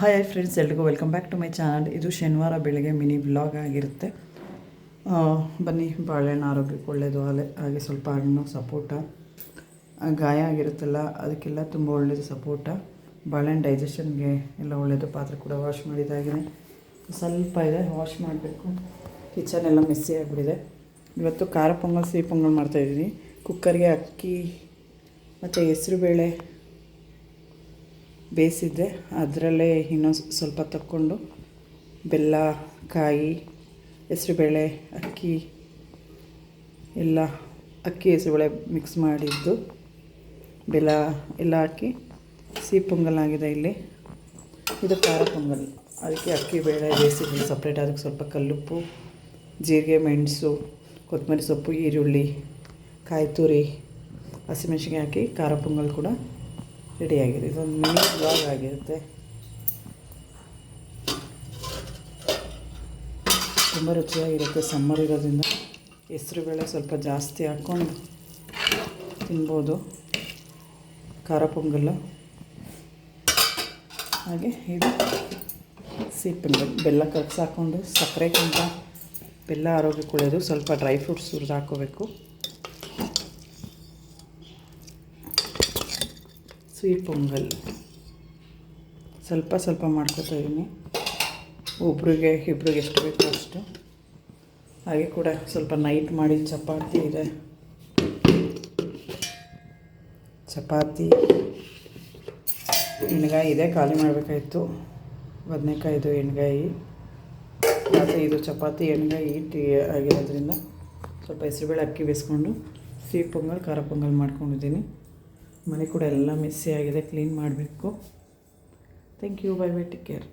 Hi friends ಎಲ್ರಿಗೂ welcome back to my channel ಇದು ಶನಿವಾರ ಬೆಳಗ್ಗೆ ಮಿನಿ ಬ್ಲಾಗ್ ಆಗಿರುತ್ತೆ. ಬನ್ನಿ, ಬಾಳೆಹಣ್ಣು ಆರೋಗ್ಯಕ್ಕೆ ಒಳ್ಳೆಯದು ಅಲೆ ಹಾಗೆ ಸ್ವಲ್ಪ ಹಣ್ಣು, ಸಪೋಟ. ಗಾಯ ಆಗಿರುತ್ತಲ್ಲ, ಅದಕ್ಕೆಲ್ಲ ತುಂಬ ಒಳ್ಳೆಯದು ಸಪೋಟ. ಬಾಳೆಹಣ್ಣು ಡೈಜೆಷನ್ಗೆ ಎಲ್ಲ ಒಳ್ಳೆಯದು ಪಾತ್ರೆ ಕೂಡ ವಾಶ್ ಮಾಡಿದಾಗಿದೆ ಸ್ವಲ್ಪ ಇದೆ ವಾಶ್ ಮಾಡಬೇಕು. ಕಿಚನ್ ಎಲ್ಲ ಮೆಸ್ಸಿ ಆಗಿಬಿಟ್ಟಿದೆ. ಇವತ್ತು ಖಾರ ಪೊಂಗಲ್, ಸಿಹಿ ಪೊಂಗಲ್ ಮಾಡ್ತಾಯಿದ್ದೀನಿ ಕುಕ್ಕರ್ಗೆ ಅಕ್ಕಿ, ಮತ್ತು ಹೆಸ್ರುಬೇಳೆ ಬೇಯಿಸಿದ್ದೆ ಅದರಲ್ಲೇ ಇನ್ನೊಂದು ಸ್ವಲ್ಪ ತಕ್ಕೊಂಡು ಬೆಲ್ಲ, ಕಾಯಿ, ಹೆಸರುಬೇಳೆ, ಅಕ್ಕಿ, ಎಲ್ಲ ಅಕ್ಕಿ, ಹೆಸರುಬೇಳೆ ಮಿಕ್ಸ್ ಮಾಡಿದ್ದು. ಬೆಲ್ಲ ಎಲ್ಲ ಹಾಕಿ ಸಿಹಿ ಪೊಂಗಲ್ ಆಗಿದೆ ಇಲ್ಲಿ. ಇದು ಖಾರ ಪೊಂಗಲ್. ಅದಕ್ಕೆ ಅಕ್ಕಿ, ಬೇಳೆ ಬೇಯಿಸಿದ್ವಿ ಸಪ್ರೇಟ್ ಅದಕ್ಕೆ ಸ್ವಲ್ಪ ಕಲ್ಲುಪ್ಪು, ಜೀರಿಗೆ, ಮೆಣಸು, ಕೊತ್ತಂಬರಿ ಸೊಪ್ಪು, ಈರುಳ್ಳಿ ಕಾಯಿ ತುರಿ ಹಸಿಮೆಣ್ಸಿನ್ಕಾಯಿ ಹಾಕಿ ಖಾರ ಪೊಂಗಲ್ ಕೂಡ ರೆಡಿಯಾಗಿದೆ. ಇದೊಂದು ಮಿನಿ ಬ್ಲಾಗ್ ಆಗಿರುತ್ತೆ. ತುಂಬ ರುಚಿಯಾಗಿರುತ್ತೆ ಸಮ್ಮರ್ ಇರೋದ್ರಿಂದ. ಹೆಸ್ರುಬೇಳೆ ಸ್ವಲ್ಪ ಜಾಸ್ತಿ ಹಾಕ್ಕೊಂಡು ತಿನ್ಬೋದು. ಖಾರ ಪೊಂಗಲ್ಲು ಹಾಗೆ ಇದು ಸಿಹಿ ಪೊಂಗಲ್ ಬೆಲ್ಲ ಹಾಕೊಂಡು ಸಕ್ಕರೆಗಿಂತ ಬೆಲ್ಲ ಆರೋಗ್ಯಕ್ಕೆ ಒಳ್ಳೆಯದು ಸ್ವಲ್ಪ ಡ್ರೈ ಫ್ರೂಟ್ಸ್ ಹುರಿದು ಹಾಕ್ಕೋಬೇಕು ಸ್ವೀಟ್ ಪೊಂಗಲ್. ಸ್ವಲ್ಪ ಸ್ವಲ್ಪ ಮಾಡ್ಕೋತಾ ಇದ್ದೀನಿ ಒಬ್ರಿಗೆ, ಇಬ್ರಿಗೆ ಎಷ್ಟು ಬೇಕು ಅಷ್ಟು. ಹಾಗೆ ಕೂಡ ಸ್ವಲ್ಪ ನೈಟ್ ಮಾಡಿ ಚಪಾತಿ ಇದೆ. ಚಪಾತಿ. ಎಣ್ಗಾಯಿ ಇದೆ, ಖಾಲಿ ಮಾಡಬೇಕಾಯ್ತು. ಬದನೆಕಾಯಿದು ಎಣ್ಗಾಯಿ. ಮತ್ತು ಇದು ಚಪಾತಿ, ಎಣ್ಗಾಯಿ ಟೀ ಆಗಿರೋದ್ರಿಂದ ಸ್ವಲ್ಪ ಹೆಸರುಬೇಳೆ ಅಕ್ಕಿ ಬೇಯಿಸ್ಕೊಂಡು ಸಿಹಿ ಪೊಂಗಲ್, ಖಾರ ಪೊಂಗಲ್ ಮಾಡ್ಕೊಂಡಿದ್ದೀನಿ. ಮನೆ ಕೂಡ ಎಲ್ಲ ಮೆಸ್ಸಿ ಆಗಿದೆ ಕ್ಲೀನ್ ಮಾಡಬೇಕು. Thank you bye bye take care